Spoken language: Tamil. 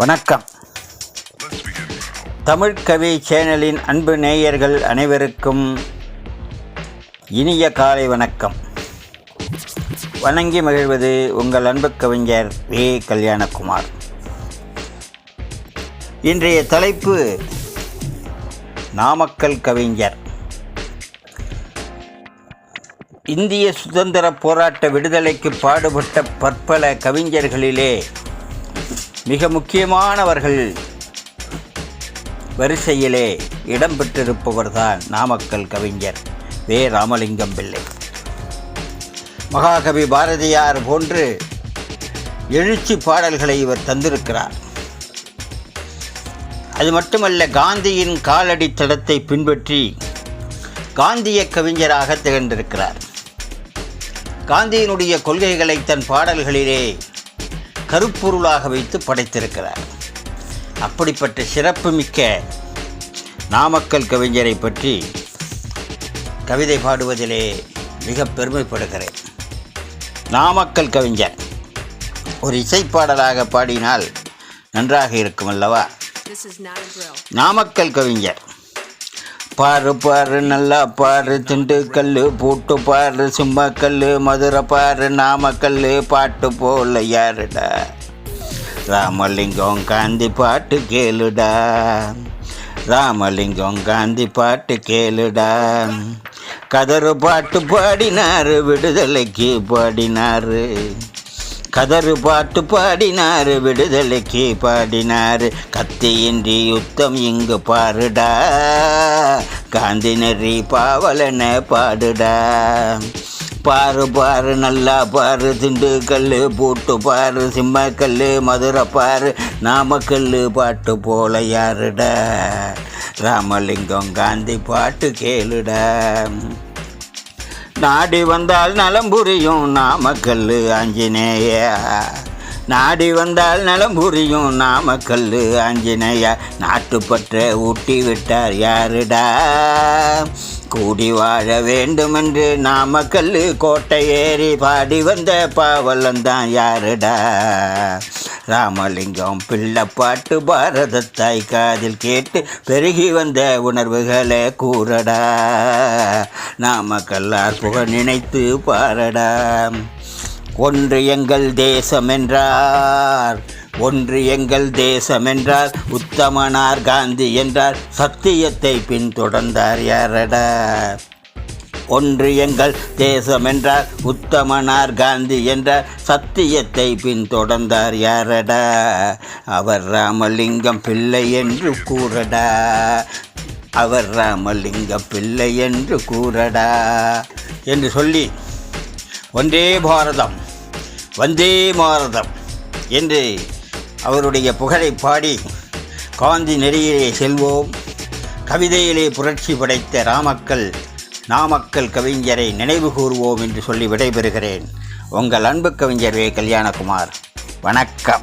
வணக்கம். தமிழ் கவி சேனலின் அன்பு நேயர்கள் அனைவருக்கும் இனிய காலை வணக்கம். வணங்கி மகிழ்வது உங்கள் அன்பு கவிஞர் வே. கல்யாணகுமார். இன்றைய தலைப்பு நாமக்கல் கவிஞர். இந்திய சுதந்திர போராட்ட விடுதலைக்கு பாடுபட்ட பற்பல கவிஞர்களிலே மிக முக்கியமானவர்கள் வரிசையிலே இடம்பெற்றிருப்பவர்தான் நாமக்கல் கவிஞர் வே. ராமலிங்கம் பிள்ளை. மகாகவி பாரதியார் போன்று எழுச்சி பாடல்களை இவர் தந்திருக்கிறார். அது மட்டுமல்ல காந்தியின் காலடி தடத்தை பின்பற்றி காந்திய கவிஞராக திகழ்ந்திருக்கிறார். காந்தியினுடைய கொள்கைகளை தன் பாடல்களிலே கருப்பொருளாக வைத்து படைத்திருக்கிறார். அப்படிப்பட்ட சிறப்புமிக்க நாமக்கல் கவிஞரை பற்றி கவிதை பாடுவதிலே மிக பெருமைப்படுகிறேன். நாமக்கல் கவிஞர் ஒரு இசைப்பாடலாக பாடினால் நன்றாக இருக்கும் அல்லவா. நாமக்கல் கவிஞர் பாரு பாரு நல்லா பாரு. திண்டுக்கல் பூட்டு பாரு சிம்மக்கல் மதுரை பாரு நாமக்கல் பாட்டு போல யாருடா? ராமலிங்கம் காந்தி பாட்டு கேளுடா. ராமலிங்கம் காந்தி பாட்டு கேளுடா. கதறு பாட்டு பாடினாரு விடுதலைக்கு பாடினாரு. கதறு பாட்டு பாடினார் விடுதலைக்கு பாடினார். கத்தியின்றி யுத்தம் இங்கு பாருடா. காந்தி நெறி பாவலன பாடுடா. பாரு பாரு நல்லா பாரு திண்டுக்கல் பூட்டு பாரு சிம்மக்கல் மதுரை பாரு நாமக்கல் பாட்டு போல யாருடா? ராமலிங்கம் காந்தி பாட்டு கேளுடா. நாடி வந்தால் நலம் புரியும் நாமக்கல் ஆஞ்சநேயா. நாடி வந்தால் நலம் புரியும் நாமக்கல் ஆஞ்சநேயா. நாட்டுப்பற்ற ஊட்டி விட்டார் யாருடா? கூடி வாழ வேண்டுமென்று நாமக்கல் கோட்டை ஏறி பாடி வந்த பாவலந்தான் யாருடா? ராமலிங்கம் பிள்ளைப்பாட்டு பாரத தாய் காதில் கேட்டு பெருகி வந்த உணர்வுகளை கூறடா. நாமக்கல்லார் புகழ் நினைத்து பாரடா. ஒன்று எங்கள் தேசம் என்றார் ஒன்று எங்கள் தேசம் என்றார். உத்தமனார் காந்தி என்றார் சத்தியத்தை பின்தொடர்ந்தார் யாரடா? ஒன்று எங்கள் தேசம் என்றார். உத்தமனார் காந்தி என்றார் சத்தியத்தை பின்தொடர்ந்தார். யாரடா? அவர் ராமலிங்கம் பிள்ளை என்று கூறடா. அவர் ராமலிங்கம் பிள்ளை என்று கூறடா. என்று சொல்லி ஒன்றே பாரதம் வந்தே பாரதம் என்று அவருடைய புகழை பாடி காந்தி நெறியிலே செல்வோம். கவிதையிலே புரட்சி படைத்த ராமக்கல் நாமக்கல் கவிஞரை நினைவு கூறுவோம் என்று சொல்லி விடைபெறுகிறேன். உங்கள் அன்பு கவிஞர் வே கல்யாணகுமார். வணக்கம்.